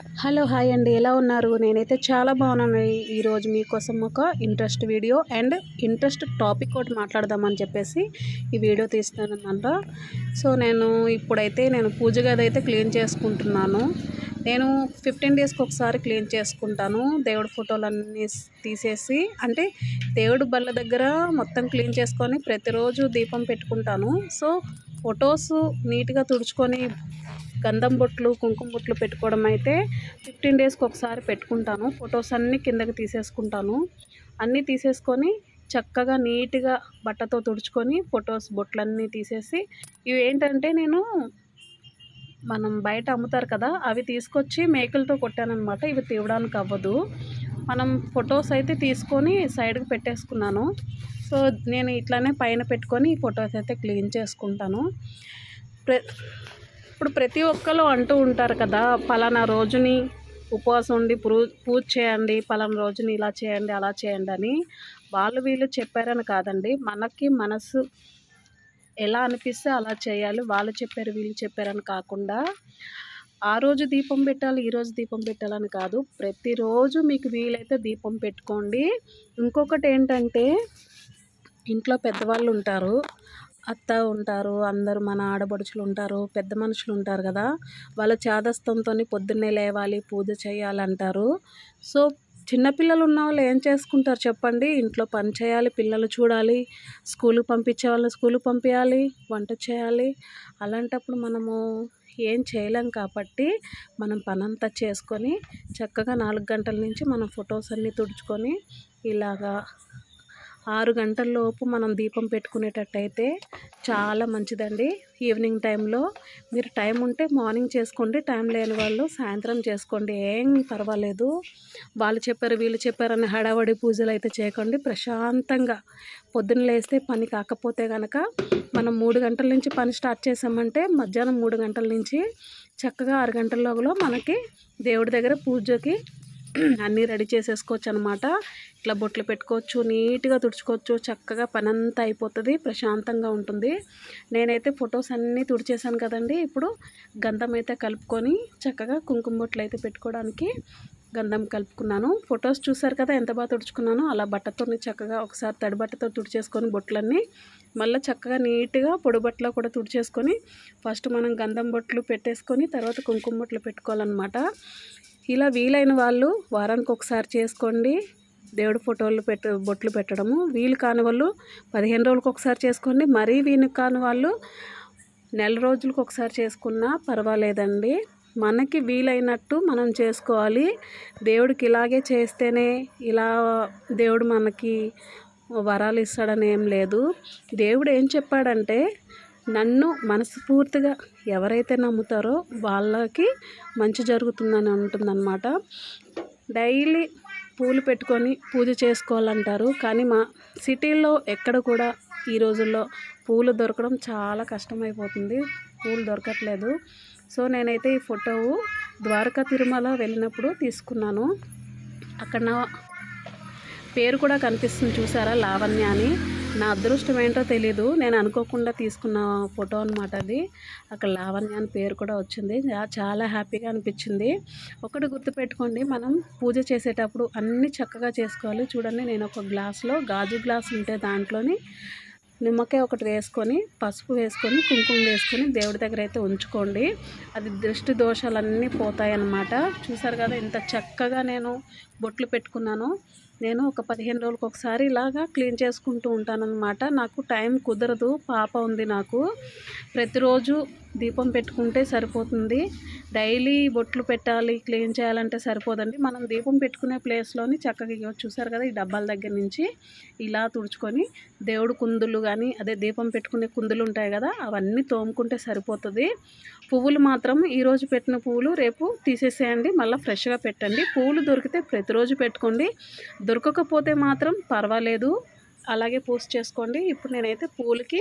Hello hi అండి. ఎలా ఉన్నారు? నేనైతే చాలా బాగున్నాను. ఈరోజు మీకోసం ఒక interest video and interest topic ఒకటి మాట్లాడదామని చెప్పేసి ఈ వీడియో తీస్తానన్నమాట సో నేను ఇప్పుడైతే నేను పూజ గది అయితే క్లీన్ చేసుకుంటున్నాను. నేను ఫిఫ్టీన్ డేస్కి ఒకసారి క్లీన్ చేసుకుంటాను. దేవుడి ఫోటోలన్నీ తీసేసి అంటే దేవుడు బల్ల దగ్గర మొత్తం క్లీన్ చేసుకొని ప్రతిరోజు దీపం పెట్టుకుంటాను. సో ఫొటోస్ నీట్గా తుడుచుకొని గంధం బొట్లు కుంకుమ బొట్లు పెట్టుకోవడం అయితే ఫిఫ్టీన్ డేస్కి ఒకసారి పెట్టుకుంటాను. ఫొటోస్ అన్నీ కిందకి తీసేసుకుంటాను. అన్నీ తీసేసుకొని చక్కగా నీట్గా బట్టతో తుడుచుకొని ఫొటోస్ బొట్లన్నీ తీసేసి ఇవి ఏంటంటే నేను మనం బయట అమ్ముతారు కదా అవి తీసుకొచ్చి మేకలతో కొట్టానమాట ఇవి తీవడానికి అవ్వదు. మనం ఫొటోస్ అయితే తీసుకొని సైడ్కి పెట్టేసుకున్నాను. సో నేను ఇట్లానే పైన పెట్టుకొని ఈ ఫొటోస్ అయితే క్లీన్ చేసుకుంటాను. ప్ర ఇప్పుడు ప్రతి ఒక్కరు అంటూ ఉంటారు కదా పలానా రోజుని ఉపవాసం ఉండి పూజ పూజ చేయండి పలానా రోజుని ఇలా చేయండి అలా చేయండి అని వాళ్ళు వీళ్ళు చెప్పారని కాదండి. మనకి మనసు ఎలా అనిపిస్తే అలా చేయాలి. వాళ్ళు చెప్పారు వీళ్ళు చెప్పారని కాకుండా ఆ రోజు దీపం పెట్టాలి ఈరోజు దీపం పెట్టాలని కాదు. ప్రతిరోజు మీకు వీలైతే దీపం పెట్టుకోండి. ఇంకొకటి ఏంటంటే ఇంట్లో పెద్దవాళ్ళు ఉంటారు. అత్త ఉంటారు అందరూ మన ఆడపడుచులు ఉంటారు పెద్ద మనుషులు ఉంటారు కదా. వాళ్ళ చేదస్తంతో పొద్దున్నే లేవాలి పూజ చేయాలంటారు. సో చిన్నపిల్లలు ఉన్న వాళ్ళు ఏం చేసుకుంటారు చెప్పండి? ఇంట్లో పని చేయాలి పిల్లలు చూడాలి స్కూల్కి పంపించే వాళ్ళు స్కూల్కి పంపించాలి వంట చేయాలి. అలాంటప్పుడు మనము ఏం చేయలేం కాబట్టి మనం పనంతా చేసుకొని చక్కగా నాలుగు గంటల నుంచి మనం ఫొటోస్ అన్నీ తుడుచుకొని ఇలాగా ఆరు గంటల్లోపు మనం దీపం పెట్టుకునేటట్టయితే చాలా మంచిదండి. ఈవినింగ్ టైంలో మీరు టైం ఉంటే మార్నింగ్ చేసుకోండి టైం లేని వాళ్ళు సాయంత్రం చేసుకోండి. ఏం పర్వాలేదు. వాళ్ళు చెప్పారు వీళ్ళు చెప్పారని హడావడి పూజలు అయితే చేయకండి. ప్రశాంతంగా పొద్దున్న లేస్తే పని కాకపోతే కనుక మనం మూడు గంటల నుంచి పని స్టార్ట్ చేసామంటే మధ్యాహ్నం మూడు గంటల నుంచి చక్కగా ఆరు గంటల మనకి దేవుడి దగ్గర పూజకి అన్నీ రెడీ చేసేసుకోవచ్చు అనమాట ఇట్లా బొట్లు పెట్టుకోవచ్చు నీట్గా తుడుచుకోవచ్చు. చక్కగా పని అంతా అయిపోతుంది ప్రశాంతంగా ఉంటుంది. నేనైతే ఫొటోస్ అన్నీ తుడిచేసాను కదండి. ఇప్పుడు గంధం అయితే కలుపుకొని చక్కగా కుంకుమ బొట్లు అయితే పెట్టుకోవడానికి గంధం కలుపుకున్నాను. ఫొటోస్ చూసారు కదా ఎంత బాగా తుడుచుకున్నానో? అలా బట్టతో చక్కగా ఒకసారి తడి బట్టతో తుడిచేసుకొని బొట్లన్నీ మళ్ళీ చక్కగా నీట్గా పొడిబట్టలో కూడా తుడిచేసుకొని ఫస్ట్ మనం గంధం బొట్లు పెట్టేసుకొని తర్వాత కుంకుమ బొట్లు పెట్టుకోవాలన్నమాట. ఇలా వీలైన వాళ్ళు వారానికి ఒకసారి చేసుకోండి. దేవుడి ఫోటోలు పెట్ట బొట్లు పెట్టడము. వీలు కాని వాళ్ళు పదిహేను రోజులకు ఒకసారి చేసుకోండి. మరీ వీలు కాని వాళ్ళు నెల రోజులకు ఒకసారి చేసుకున్నా పర్వాలేదండి. మనకి వీలైనట్టు మనం చేసుకోవాలి. దేవుడికి ఇలాగే చేస్తేనే ఇలా దేవుడు మనకి వరాలు ఇస్తాడని ఏం లేదు. దేవుడు ఏం చెప్పాడంటే నన్ను మనస్ఫూర్తిగా ఎవరైతే నమ్ముతారో వాళ్ళకి మంచి జరుగుతుందని ఉంటుందన్నమాట. డైలీ పూలు పెట్టుకొని పూజ చేసుకోవాలంటారు. కానీ మా సిటీల్లో ఎక్కడ కూడా ఈ రోజుల్లో పూలు దొరకడం చాలా కష్టమైపోతుంది. పూలు దొరకట్లేదు. సో నేనైతే ఈ ఫోటో ద్వారకా తిరుమల వెళ్ళినప్పుడు తీసుకున్నాను. అక్కడ నా పేరు కూడా కనిపిస్తుంది చూసారా? లావణ్య అని. నా అదృష్టం ఏంటో తెలీదు. నేను అనుకోకుండా తీసుకున్న ఫోటో అనమాట అది. అక్కడ లావణ్య అని పేరు కూడా వచ్చింది. చాలా హ్యాపీగా అనిపించింది. ఒకటి గుర్తుపెట్టుకోండి మనం పూజ చేసేటప్పుడు అన్నీ చక్కగా చేసుకోవాలి. చూడండి నేను ఒక గ్లాస్లో గాజు గ్లాస్ ఉంటే దాంట్లోని నిమ్మకాయ ఒకటి వేసుకొని పసుపు వేసుకొని కుంకుమ వేసుకొని దేవుడి దగ్గర అయితే ఉంచుకోండి. అది దృష్టి దోషాలన్నీ పోతాయి అన్నమాట చూసారు కదా ఎంత చక్కగా నేను బొట్లు పెట్టుకున్నాను. నేను ఒక పదిహేను రోజులకు ఒకసారి ఇలాగా క్లీన్ చేసుకుంటూ ఉంటానన్నమాట. నాకు టైం కుదరదు పాప ఉంది నాకు. ప్రతిరోజు దీపం పెట్టుకుంటే సరిపోతుంది. డైలీ బొట్లు పెట్టాలి క్లీన్ చేయాలంటే సరిపోదండి. మనం దీపం పెట్టుకునే ప్లేస్లోని చక్కగా ఇగో చూసారు కదా ఈ డబ్బాల దగ్గర నుంచి ఇలా తుడుచుకొని దేవుడు కుందులు కానీ అదే దీపం పెట్టుకునే కుందులు ఉంటాయి కదా అవన్నీ తోముకుంటే సరిపోతుంది. పువ్వులు మాత్రం ఈరోజు పెట్టిన పువ్వులు రేపు తీసేసేయండి మళ్ళీ ఫ్రెష్గా పెట్టండి. పువ్వులు దొరికితే ప్రతిరోజు పెట్టుకోండి. దొరకకపోతే మాత్రం పర్వాలేదు. అలాగే పోస్ట్ చేసుకోండి. ఇప్పుడు నేనైతే పూలకి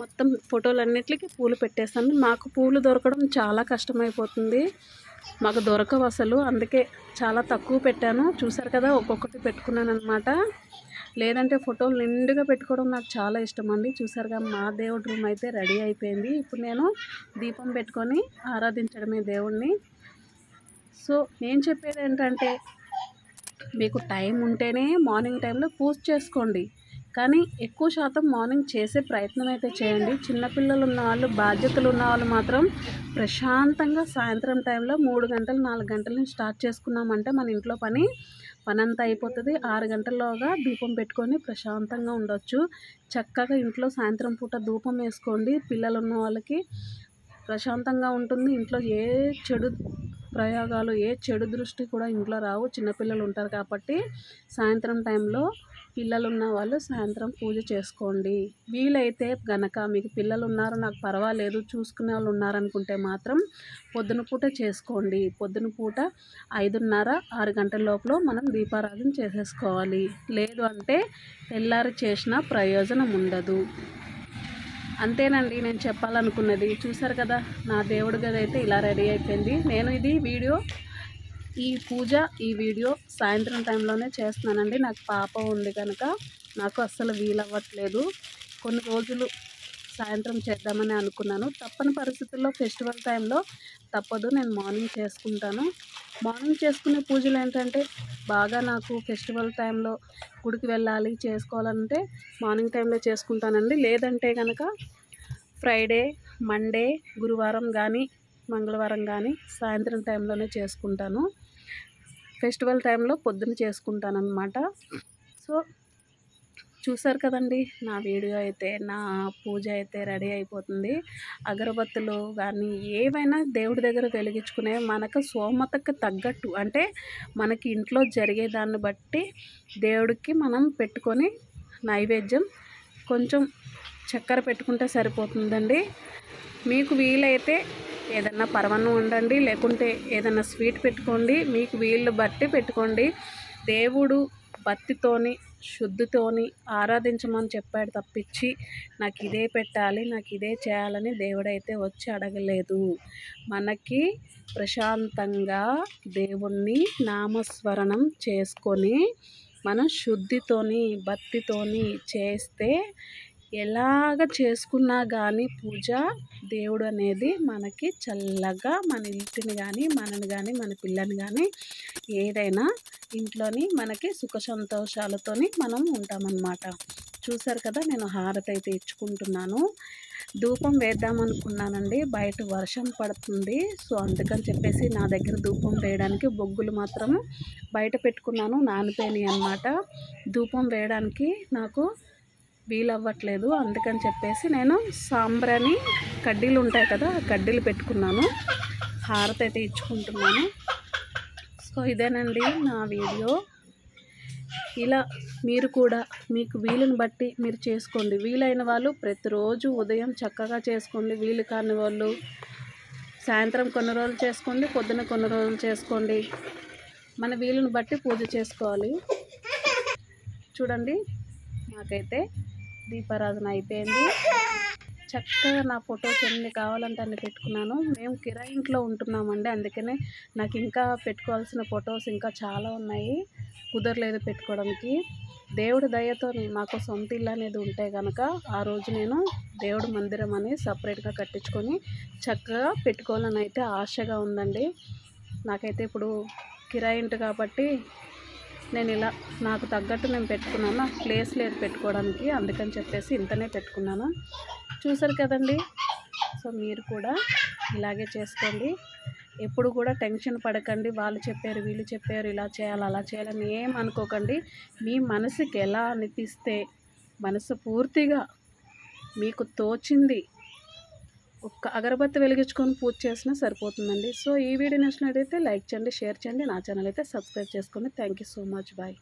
మొత్తం ఫోటోలన్నిటికీ పూలు పెట్టేస్తాను. మాకు పూలు దొరకడం చాలా కష్టమైపోతుంది. మాకు దొరకవు అసలు. అందుకే చాలా తక్కువ పెట్టాను. చూసారు కదా ఒక్కొక్కటి పెట్టుకున్నాను అనమాట లేదంటే ఫోటోలు నిండుగా పెట్టుకోవడం నాకు చాలా ఇష్టం అండి చూసారుగా మా దేవుడి రూమ్ అయితే రెడీ అయిపోయింది. ఇప్పుడు నేను దీపం పెట్టుకొని ఆరాధించడమే దేవుణ్ణి. సో నేను చెప్పేది ఏంటంటే మీకు టైం ఉంటేనే మార్నింగ్ టైంలో పూజ చేసుకోండి. కానీ ఎక్కువ శాతం మార్నింగ్ చేసే ప్రయత్నం అయితే చేయండి. చిన్నపిల్లలు ఉన్న వాళ్ళు బాధ్యతలు ఉన్న వాళ్ళు మాత్రం ప్రశాంతంగా సాయంత్రం టైంలో మూడు గంటలు నాలుగు గంటల స్టార్ట్ చేసుకున్నామంటే మన ఇంట్లో పని పనంతా అయిపోతుంది. ఆరు గంటల్లోగా ధూపం పెట్టుకొని ప్రశాంతంగా ఉండొచ్చు. చక్కగా ఇంట్లో సాయంత్రం పూట ధూపం వేసుకోండి. పిల్లలు ఉన్న వాళ్ళకి ప్రశాంతంగా ఉంటుంది. ఇంట్లో ఏ చెడు ప్రయోగాలు ఏ చెడు దృష్టి కూడా ఇంట్లో రావు. చిన్నపిల్లలు ఉంటారు కాబట్టి సాయంత్రం టైంలో పిల్లలు ఉన్న వాళ్ళు సాయంత్రం పూజ చేసుకోండి. వీలైతే గనక మీకు పిల్లలు ఉన్నారు నాకు పర్వాలేదు చూసుకునే వాళ్ళు ఉన్నారనుకుంటే మాత్రం పొద్దున పూట చేసుకోండి. పొద్దున పూట ఐదున్నర ఆరు గంటల లోపల మనం దీపారాధన చేసేసుకోవాలి. లేదు అంటే తెల్లారి చేసిన ప్రయోజనం ఉండదు. అంతేనండి నేను చెప్పాలనుకున్నది. చూసారు కదా నా దేవుడి గది అయితే ఇలా రెడీ అయిపోయింది. నేను ఇది వీడియో ఈ పూజ ఈ వీడియో సాయంత్రం టైంలోనే చేస్తున్నానండి. నాకు పాప ఉంది కనుక నాకు అస్సలు వీలవ్వట్లేదు. కొన్ని రోజులు సాయంత్రం చేద్దామని అనుకున్నాను. తప్పని పరిస్థితుల్లో ఫెస్టివల్ టైంలో తప్పదు నేను మార్నింగ్ చేసుకుంటాను. మార్నింగ్ చేసుకునే పూజలు ఏంటంటే బాగా నాకు ఫెస్టివల్ టైంలో గుడికి వెళ్ళాలి చేసుకోవాలంటే మార్నింగ్ టైంలో చేసుకుంటానండి. లేదంటే కనుక ఫ్రైడే మండే గురువారం కానీ మంగళవారం కానీ సాయంత్రం టైంలోనే చేసుకుంటాను. ఫెస్టివల్ టైంలో పొద్దున చేసుకుంటానన్నమాట. సో చూసారు కదండి నా వీడియో అయితే నా పూజ అయితే రెడీ అయిపోతుంది. అగరబత్తులు కానీ ఏవైనా దేవుడి దగ్గర వెలిగించుకునే మనకు సోమతకు తగ్గట్టు అంటే మనకి ఇంట్లో జరిగే దాన్ని బట్టి దేవుడికి మనం పెట్టుకొని నైవేద్యం కొంచెం చక్కెర పెట్టుకుంటే సరిపోతుందండి. మీకు వీలైతే ఏదన్నా పరవన్నం ఉండండి లేకుంటే ఏదన్నా స్వీట్ పెట్టుకోండి మీకు వీళ్ళు బట్టి పెట్టుకోండి. దేవుడు భక్తితోని శుద్ధితోని ఆరాధించమని చెప్పాడు తప్పించి నాకు ఇదే పెట్టాలి నాకు ఇదే చేయాలని దేవుడైతే వచ్చి అడగలేదు. మనకి ప్రశాంతంగా దేవుణ్ణి నామస్మరణం చేసుకొని మనం శుద్ధితోని భక్తితోని చేస్తే ఎలాగ చేసుకున్నా కానీ పూజ దేవుడు అనేది మనకి చల్లగా మన ఇంటిని కానీ మనని కానీ మన పిల్లని కానీ ఏదైనా ఇంట్లోని మనకి సుఖ సంతోషాలతోని మనం ఉంటామన్నమాట. చూసారు కదా నేను హారతి అయితే ఇచ్చుకుంటున్నాను. ధూపం వేద్దాం అనుకున్నానండి బయట వర్షం పడుతుంది. సో అందుకని చెప్పేసి నా దగ్గర ధూపం వేయడానికి బొగ్గులు మాత్రం బయట పెట్టుకున్నాను. నానిపోయినాయి అనమాట ధూపం వేయడానికి నాకు వీలవ్వట్లేదు. అందుకని చెప్పేసి నేను సాంబ్రాని కడ్డీలు ఉంటాయి కదా కడ్డీలు పెట్టుకున్నాను. హారతి అయితే ఇచ్చుకుంటున్నాను. సో ఇదేనండి నా వీడియో. ఇలా మీరు కూడా మీకు వీలుని బట్టి మీరు చేసుకోండి. వీలైన వాళ్ళు ప్రతిరోజు ఉదయం చక్కగా చేసుకోండి. వీలు కాని వాళ్ళు సాయంత్రం కొన్ని రోజులు చేసుకోండి పొద్దున కొన్ని రోజులు చేసుకోండి. మన వీలుని బట్టి పూజ చేసుకోవాలి. చూడండి నాకైతే దీపారాధన అయిపోయింది. చక్కగా నా ఫొటోస్ ఎన్ని కావాలంటే అన్ని పెట్టుకున్నాను. మేము కిరాయి ఇంట్లో ఉంటున్నామండి అందుకనే నాకు ఇంకా పెట్టుకోవాల్సిన ఫొటోస్ ఇంకా చాలా ఉన్నాయి. కుదరలేదు పెట్టుకోవడానికి. దేవుడి దయతో మాకు సొంత ఇల్లు అనేది ఉంటే కనుక ఆ రోజు నేను దేవుడి మందిరం అని సపరేట్గా కట్టించుకొని చక్కగా పెట్టుకోవాలని అయితే ఆశగా ఉందండి. నాకైతే ఇప్పుడు కిరాయింటి కాబట్టి నేను ఇలా నాకు తగ్గట్టు నేను పెట్టుకున్నాను. నాకు ప్లేస్ లేదు పెట్టుకోవడానికి. అందుకని చెప్పేసి ఇంతనే పెట్టుకున్నాను. చూసారు కదండి? సో మీరు కూడా ఇలాగే చేసుకోండి. ఎప్పుడు కూడా టెన్షన్ పడకండి. వాళ్ళు చెప్పారు వీళ్ళు చెప్పారు ఇలా చేయాలి అలా చేయాలని ఏం అనుకోకండి. మీ మనసుకి ఎలా అనిపిస్తే మనసు పూర్తిగా మీకు తోచింది ఒక్క అగరబత్తి వెలిగించుకొని పూజ చేసినా సరిపోతుందండి. సో ఈ వీడియో నచ్చినట్టయితే లైక్ చేయండి షేర్ చేయండి. నా ఛానల్ అయితే సబ్స్క్రైబ్ చేసుకోండి thank you so much. Bye.